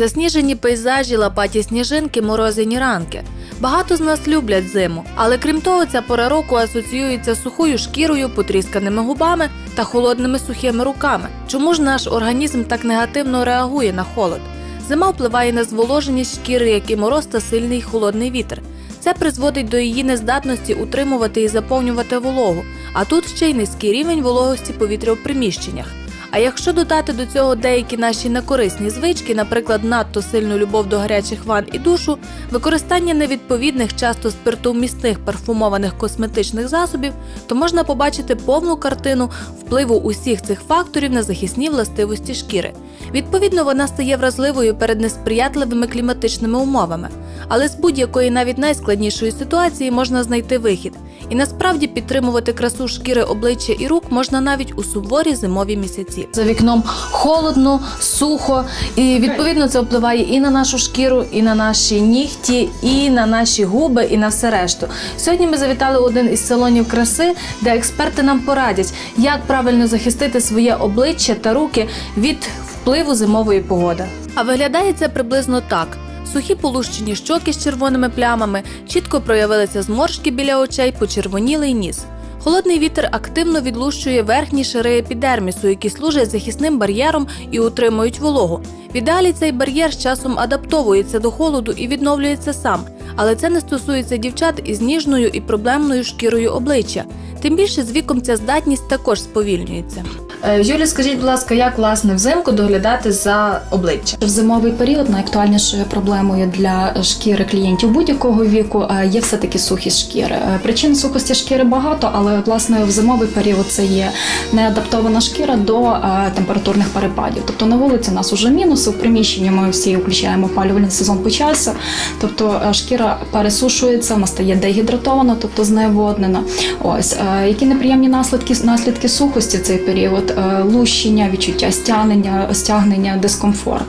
Засніжені пейзажі, лопаті сніжинки, морозяні ранки. Багато з нас люблять зиму, але крім того, ця пора року асоціюється з сухою шкірою, потрісканими губами та холодними сухими руками. Чому ж наш організм так негативно реагує на холод? Зима впливає на зволоженість шкіри, як і мороз та сильний холодний вітер. Це призводить до її нездатності утримувати і заповнювати вологу, а тут ще й низький рівень вологості повітря в приміщеннях. А якщо додати до цього деякі наші некорисні звички, наприклад, надто сильну любов до гарячих ванн і душу, використання невідповідних, часто спиртовмісних парфумованих косметичних засобів, то можна побачити повну картину впливу усіх цих факторів на захисні властивості шкіри. Відповідно, вона стає вразливою перед несприятливими кліматичними умовами. Але з будь-якої навіть найскладнішої ситуації можна знайти вихід. І насправді підтримувати красу шкіри обличчя і рук можна навіть у суворі зимові місяці. За вікном холодно, сухо, і відповідно це впливає і на нашу шкіру, і на наші нігті, і на наші губи, і на все решту. Сьогодні ми завітали один із салонів краси, де експерти нам порадять, як правильно захистити своє обличчя та руки від впливу зимової погоди. А виглядає це приблизно так. Сухі полущені щоки з червоними плямами, чітко проявилися зморшки біля очей, почервонілий ніс. Холодний вітер активно відлущує верхні шари епідермісу, які служать захисним бар'єром і утримують вологу. В ідеалі цей бар'єр з часом адаптовується до холоду і відновлюється сам, але це не стосується дівчат із ніжною і проблемною шкірою обличчя. Тим більше з віком ця здатність також сповільнюється. Е, Юлі, скажіть, будь ласка, як власне взимку доглядати за обличчям? В зимовий період найактуальнішою проблемою для шкіри клієнтів будь-якого віку е, є все таки сухість шкіри. Е, Причин сухості шкіри багато, але власне в зимовий період це є неадаптована шкіра до температурних перепадів. Тобто на вулиці нас уже мінуси, в приміщенні ми всі включаємо опалювальний сезон почався. Тобто е, шкіра пересушується, вона стає дегідратована, тобто зневоднена. Ось які неприємні наслідки наслідки сухості в цей період, Е, лущення, відчуття стягнення, стягнення, дискомфорт.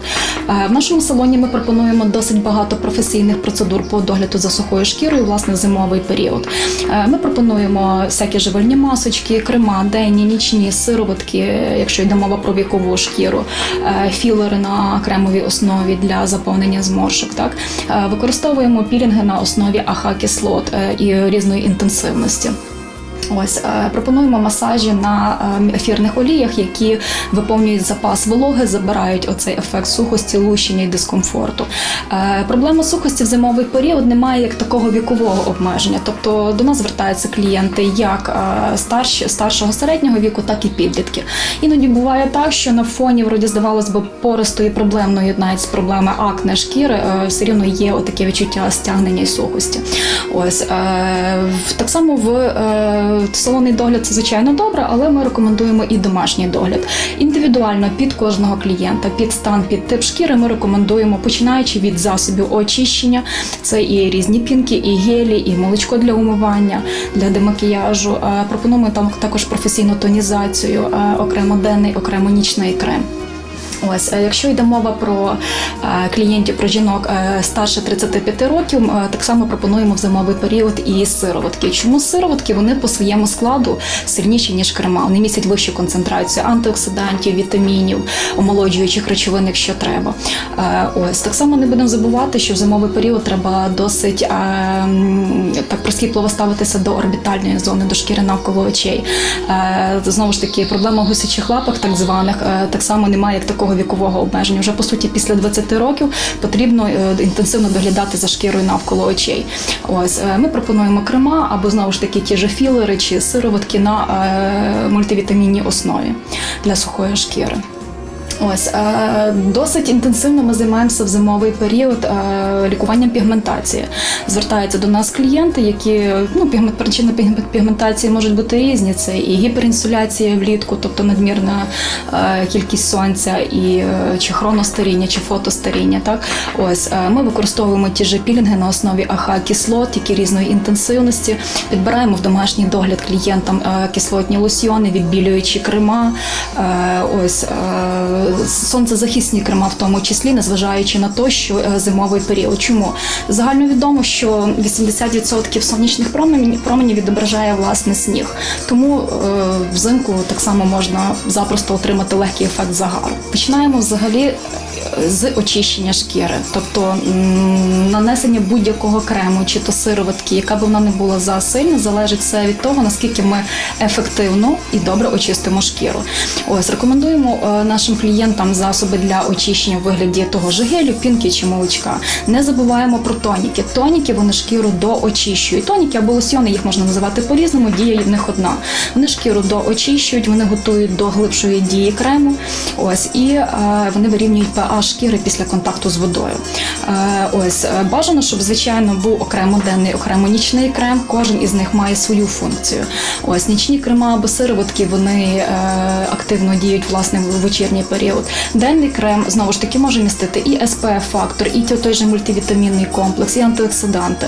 Е, В нашому салоні ми пропонуємо досить багато професійних процедур по догляду за сухою шкірою, власне, зимовий період. Е, Ми пропонуємо всякі живильні масочки, крема, денні, нічні, сироватки, якщо йде мова про вікову шкіру, філери на кремовій основі для заповнення зморшок. Так використовуємо пілінги на основі АХ-кислот е, і різної інтенсивності. Ось е, пропонуємо масажі на е, ефірних оліях, які виповнюють запас вологи, забирають оцей ефект сухості, лущення і дискомфорту. Е, Проблема сухості в зимовий період немає як такого вікового обмеження. Тобто до нас звертаються клієнти як старші, старшого середнього віку, так і підлітки. Іноді буває так, що на фоні вроді здавалось би пористої проблемної навіть з проблеми акне шкіри, все рівно є отаке відчуття стягнення і сухості. Ось так само в салонний догляд це звичайно добре, але ми рекомендуємо і домашній догляд. Індивідуально під кожного клієнта, під стан, під тип шкіри ми рекомендуємо, починаючи від засобів очищення, це і різні пінки, і гелі, і молочко для умивання, для демакіяжу. Е, Пропонуємо там також професійну тонізацію, е, окремо денний, окремо нічний крем. Ось, е, якщо йде мова про е, клієнтів, про жінок е, старше 35 років, так само пропонуємо в зимовий період і сироватки. Чому сироватки? Вони по своєму складу сильніші ніж крема. Вони містять вищу концентрацію антиоксидантів, вітамінів, омолоджуючих речовин, якщо треба. Ось так само не будемо забувати, що в зимовий період треба досить так прискіпливо ставитися до орбітальної зони, до шкіри навколо очей. Знову ж таки, проблема в гусячих лапах, так званих, так само немає як такого вікового обмеження. Вже по суті, після 20 років потрібно е, інтенсивно доглядати за шкірою навколо очей. Ось е, ми пропонуємо крема або знову ж таки ті ж філери чи сироватки на е, мультивітамінній основі для сухої шкіри. Ось е, досить інтенсивно ми займаємося в зимовий період е, лікуванням пігментації. Звертаються до нас клієнти, які ну пігмент причини пігментації можуть бути різні. Це і гіперінсуляція влітку, тобто надмірна е, кількість сонця, і чи хроностаріння, чи фотостаріння. Так ось ми використовуємо ті ж пілінги на основі АХ-кислот, які різної інтенсивності. Підбираємо в домашній догляд клієнтам кислотні лосьйони, відбілюючі крема. Ось сонцезахисні крема, в тому числі, незважаючи на те, що е, зимовий період. Чому загально відомо, що 80% сонячних променів, променів відображає власне сніг. Тому е, взимку так само можна запросто отримати легкий ефект загару. Починаємо взагалі з очищення шкіри, тобто нанесення будь-якого крему чи то сироватки, яка б вона не була засильна, залежить все від того, наскільки ми ефективно і добре очистимо шкіру. Ось рекомендуємо е, нашим клієнтам засоби для очищення в вигляді того ж гелю, пінки чи молочка. Не забуваємо про тоніки. Тоніки вони шкіру доочищують. Тоніки або лосьйони їх можна називати по-різному. Дія в них одна. Вони шкіру доочищують, вони готують до глибшої дії крему. Ось і е, вони вирівнюють pH шкіри після контакту з водою. Е, ось е, бажано, щоб звичайно був окремо денний, окремо нічний крем. Кожен із них має свою функцію. Ось нічні крема або сироватки вони е, активно діють власне в вечірній період. Денний крем знову ж таки може містити і SPF фактор, і той же мультивітамінний комплекс, і антиоксиданти.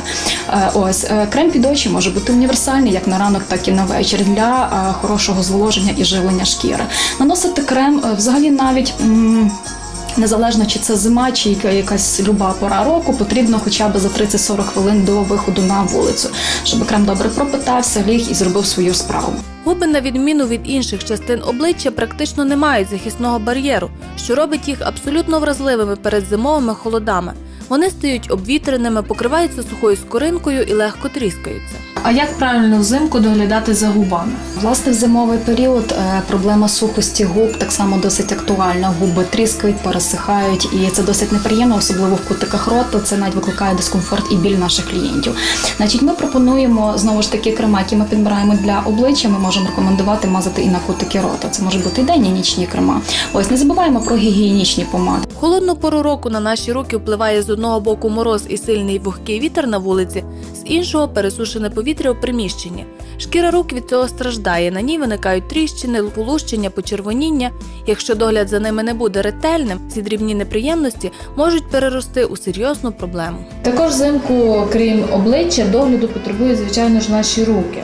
Ось крем під очі може бути універсальний як на ранок, так і на вечір для хорошого зволоження і живлення шкіри. Наносити крем взагалі навіть. Незалежно чи це зима, чи яка- якась люба пора року, потрібно хоча б за 30-40 хвилин до виходу на вулицю, щоб крем добре пропитався, ліг і зробив свою справу. Губи, на відміну від інших частин обличчя, практично не мають захисного бар'єру, що робить їх абсолютно вразливими перед зимовими холодами. Вони стають обвітреними, покриваються сухою скоринкою і легко тріскаються. А як правильно взимку доглядати за губами? Власне, в зимовий період е, проблема сухості губ так само досить актуальна. Губи тріскають, пересихають, і це досить неприємно, особливо в кутиках рота. Це навіть викликає дискомфорт і біль наших клієнтів. Значить, ми пропонуємо знову ж таки крема, які ми підбираємо для обличчя. Ми можемо рекомендувати мазати і на кутики рота. Це може бути і денні, і нічні крема. Ось не забуваємо про гігієнічні помади. Холодну пору року на наші руки впливає з одного боку мороз і сильний вогкий вітер на вулиці, з іншого пересушене повітря у приміщенні. Шкіра рук від цього страждає. На ній виникають тріщини, полущення, почервоніння. Якщо догляд за ними не буде ретельним, ці дрібні неприємності можуть перерости у серйозну проблему. Також взимку, крім обличчя, догляду потребують, звичайно ж, наші руки.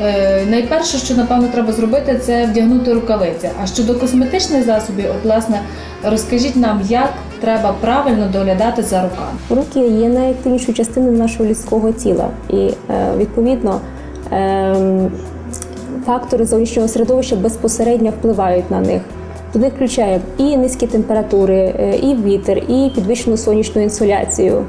Е, найперше, що напевно треба зробити, це вдягнути рукавиці. А щодо косметичних засобів, от власне, розкажіть нам, як треба правильно доглядати за руками. Руки є найактивнішою частиною нашого людського тіла, і е, відповідно ем, фактори зовнішнього середовища безпосередньо впливають на них. Туди включає і низькі температури, е, і вітер, і підвищену сонячну інсоляцію.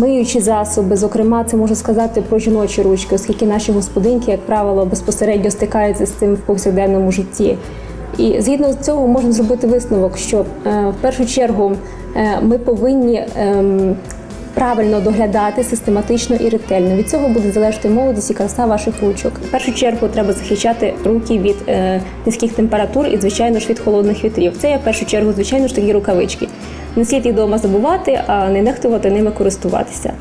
Миючі засоби, зокрема, це можу сказати про жіночі ручки, оскільки наші господинки, як правило, безпосередньо стикаються з цим в повсякденному житті. І згідно з цього можна зробити висновок, що е, в першу чергу е, ми повинні ем, правильно доглядати систематично і ретельно. Від цього буде залежати молодість і краса ваших ручок. В першу чергу треба захищати руки від е, низьких температур і, звичайно ж, від холодних вітрів. Це є в першу чергу, звичайно ж, такі рукавички. Не слід їх вдома забувати, а не нехтувати ними користуватися.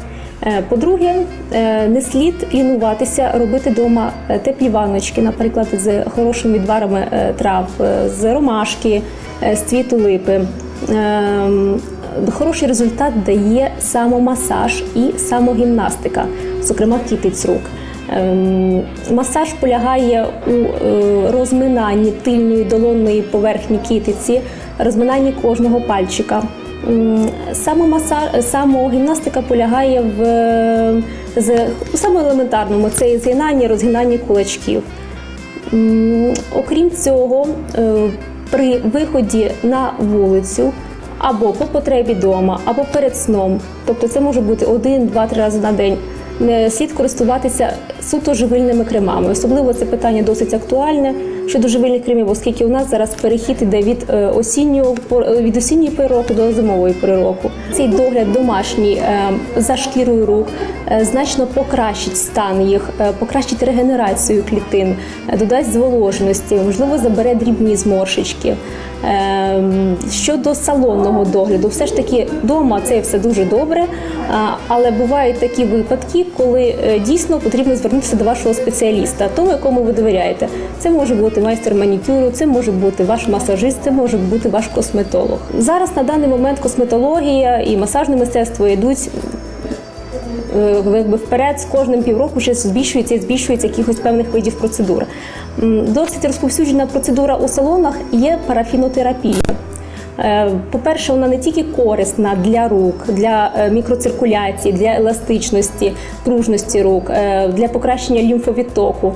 Е, По-друге, е, не слід лінуватися робити вдома е, теплі ванночки, наприклад, з хорошими відварами трав, з ромашки, з цвіту липи. Ем, Хороший результат дає самомасаж і самогімнастика, зокрема кітиць рук. Ем, Масаж полягає у розминанні тильної долонної поверхні кітиці, розминанні кожного пальчика. М, Самомаса- самогімнастика полягає в з саме елементарному це згинання, розгинання кулачків. Окрім цього, е, при виході на вулицю або по потребі вдома, або перед сном, тобто це може бути один, два, три рази на день. Не слід користуватися суто живильними кремами. Особливо це питання досить актуальне щодо живильних кремів, оскільки у нас зараз перехід іде від е, осіннього пор- від осінньої пори до зимової пори. Цей догляд домашній е, за шкірою рук е, значно покращить стан їх, е, покращить регенерацію клітин, е, додасть зволоженості, можливо, забере дрібні зморшечки. Ем, Щодо салонного догляду, все ж таки вдома це все дуже добре, але бувають такі випадки, коли е, дійсно потрібно звернутися до вашого спеціаліста, тому якому ви довіряєте. Це може бути майстер манікюру, це може бути ваш масажист, це може бути ваш косметолог. Зараз на даний момент косметологія і масажне мистецтво йдуть якби вперед з кожним півроку ще збільшується і збільшується якихось певних видів процедур. Досить розповсюджена процедура у салонах є парафінотерапія. Е, По-перше, вона не тільки корисна для рук, для е, мікроциркуляції, для еластичності, пружності рук, е, для покращення лімфовідтоку,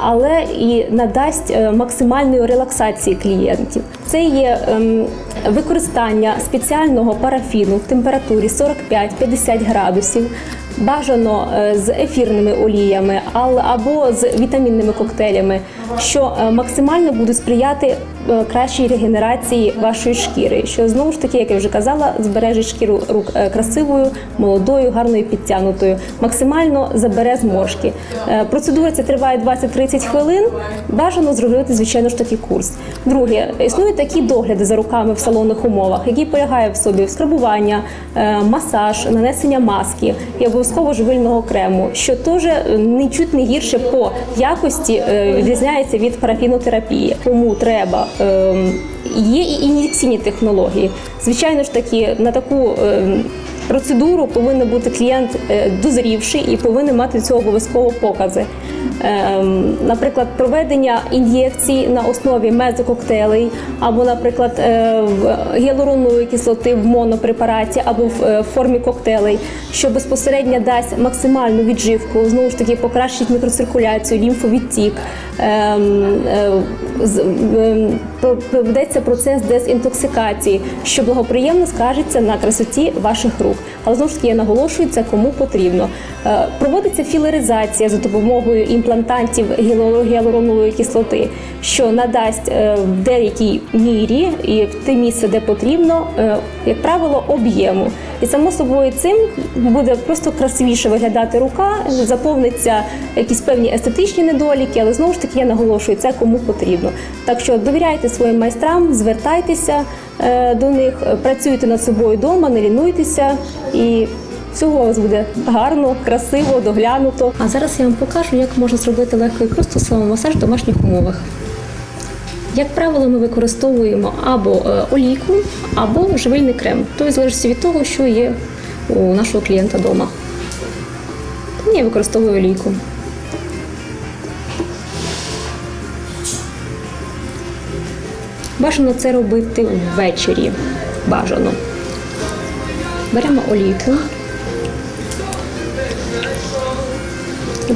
але і надасть е, максимальної релаксації клієнтів. Це є ем, використання спеціального парафіну в температурі 45-50 градусів. Бажано е, з ефірними оліями або з вітамінними коктейлями, що е, максимально будуть сприяти е, кращій регенерації вашої шкіри, що знову ж таки, як я вже казала, збереже шкіру рук красивою, молодою, гарною підтягнутою, максимально забере зморшки. Процедура ця триває 20-30 хвилин. Бажано зробити, звичайно ж таки курс. Друге, існують такі догляди за руками в салонних умовах, які полягає в собі скрабування, е, масаж, нанесення маски і обов'язково живильного крему, що теж е, нічуть не гірше по якості е, відрізняється від парафінотерапії. Тому треба. ем, Є і ін'єкційні технології. Звичайно ж таки, на таку ем, процедуру повинен бути клієнт е, дозрівший і повинен мати цього обов'язково покази. Ем, Наприклад, проведення ін'єкцій на основі мезококтейлей, або, наприклад, е, в гіалуронової кислоти в монопрепараті або в е, формі коктейлей, що безпосередньо дасть максимальну відживку, знову ж таки покращить мікроциркуляцію, лімфовідтік. Ем, ем, Проведеться процес дезінтоксикації, що благоприємно скажеться на красоті ваших рук. Але знову ж таки я наголошую це кому потрібно. Е, Проводиться філеризація за допомогою імплантантів гіалуро- гіалуронової кислоти, що надасть е, в деякій мірі і в те місце, де потрібно, е, як правило, об'єму. І само собою цим буде просто красивіше виглядати рука, заповниться якісь певні естетичні недоліки, але знову ж таки я наголошую це кому потрібно. Так що довіряйте своїм майстрам, звертайтеся до них, працюйте над собою вдома, не лінуйтеся і. Всього у вас буде гарно, красиво, доглянуто. А зараз я вам покажу, як можна зробити легко і просто самомасаж в домашніх умовах. Як правило, ми використовуємо або е, олійку, або живильний крем. Тобто, в залежності від того, що є у нашого клієнта вдома. Я використовую олійку. Бажано це робити ввечері. Бажано. Беремо олійку,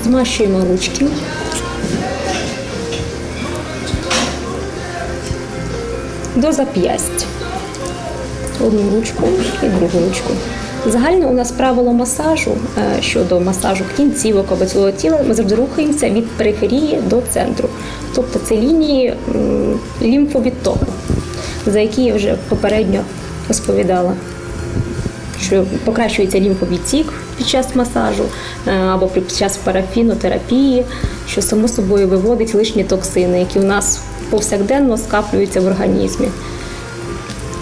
змащуємо ручки. до зап'ясть. Одну ручку і другу ручку. Загально у нас правило масажу е, щодо масажу кінцівок або цілого тіла, ми завжди рухаємося від периферії до центру. Тобто це лінії лімфовідтоку, за які я вже попередньо розповідала покращується лімфовідтік під час масажу е, або під час парафінотерапії, що само собою виводить лишні токсини, які у нас повсякденно скаплюються в організмі.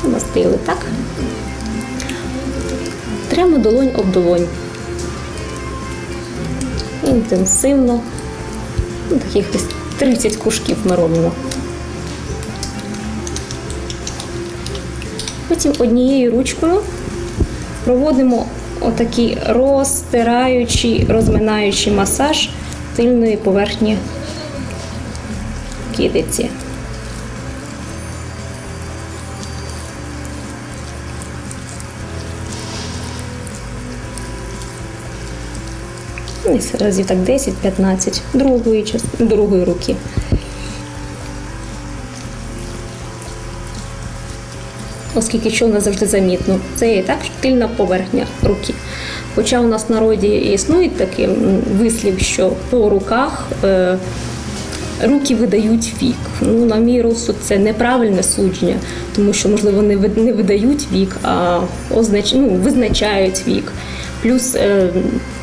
Мастили, так? Тремо долонь об долонь. Інтенсивно. Ну, таких десь 30 кушків ми робимо. Потім однією ручкою проводимо отакий розтираючий, розминаючий масаж тильної поверхні кідиці. Десь разів так 10-15 другої, другої руки. Оскільки що не завжди замітно, це і так тильна поверхня руки. Хоча у нас в народі існує такий вислів, що по руках е, руки видають вік. Ну, на мій розсуд, це неправильне судження, тому що, можливо, не ви- не видають вік, а означ... ну, визначають вік. Плюс е,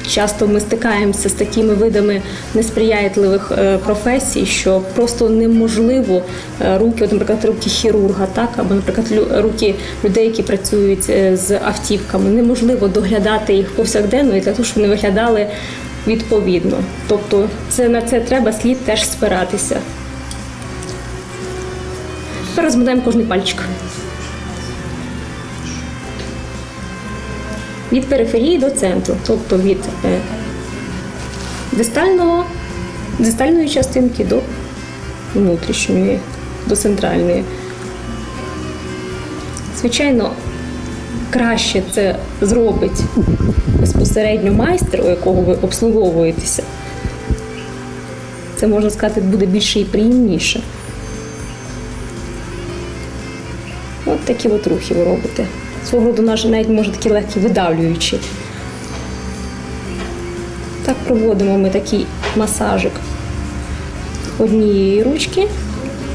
часто ми стикаємося з такими видами несприятливих е, професій, що просто неможливо е, руки, от, наприклад, руки хірурга, так або, наприклад, руки людей, які працюють з автівками, неможливо доглядати їх повсякденно і для того, щоб вони виглядали відповідно. Тобто, це на це треба слід теж спиратися. Тепер кожний пальчик. Від периферії до центру, тобто від е, дистального, дистальної частинки до внутрішньої, до центральної. Звичайно, краще це зробить безпосередньо майстер, у якого ви обслуговуєтеся. Це можна сказати, буде більше і приємніше. От такі от рухи ви робите. Свого роду наші навіть може такі легкі видавлюючі. Так проводимо ми такий масажик однієї ручки.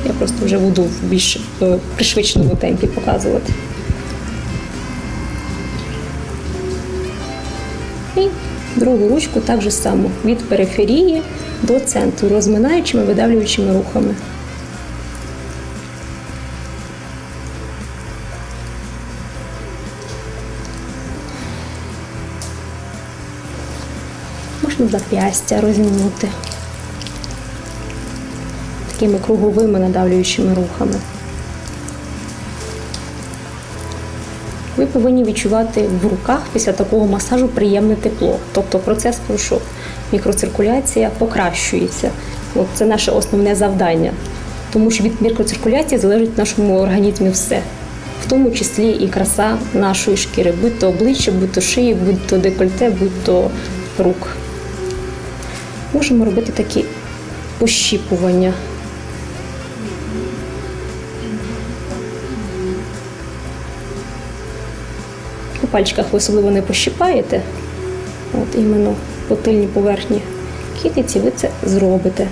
Я просто вже буду в більш е, пришвидшеному темпі показувати. І другу ручку так же само від периферії до центру, розминаючими, видавлюючими рухами. Зап'ястя розімнути такими круговими надавлюючими рухами. Ви повинні відчувати в руках після такого масажу приємне тепло. Тобто процес пройшов. Мікроциркуляція покращується. От це наше основне завдання. Тому що від мікроциркуляції залежить в нашому організмі все, в тому числі і краса нашої шкіри, будь то обличчя, будь то шиї, будь то декольте, будь то рук. Можемо робити такі пощіпування. По пальчиках ви особливо не пощипаєте, от іменно по тильній поверхні кітиці ви це зробите.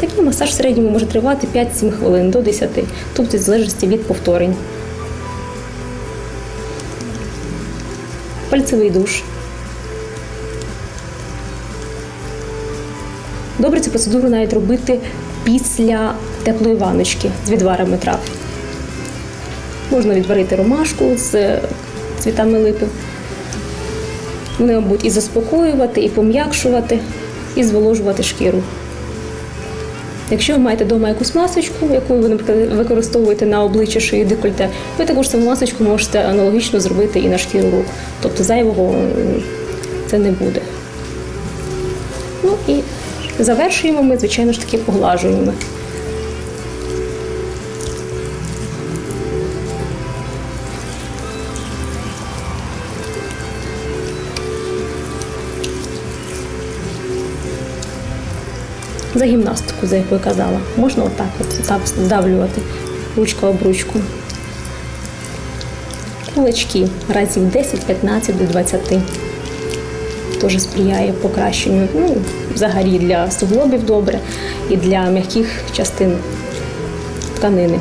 Такий масаж в середньому може тривати 5-7 хвилин до 10, тобто в залежності від повторень. Пальцевий душ. Добре цю процедуру навіть робити після теплої ваночки з відварами трав. Можна відварити ромашку з цвітами липи. Вони, мабуть, і заспокоювати, і пом'якшувати, і зволожувати шкіру. Якщо ви маєте вдома якусь масочку, яку ви наприклад, використовуєте на обличчя шиї декольте, ви також цю масочку можете аналогічно зробити і на шкіру рук. Тобто зайвого це не буде. Ну і завершуємо ми, звичайно ж таки, поглажуємо. За гімнастику, за яку я казала. Можна отак от здавлювати ручка об ручку. Кулачки разів 10-15 до 20. Теж сприяє покращенню. Ну, взагалі для суглобів добре і для м'яких частин тканини.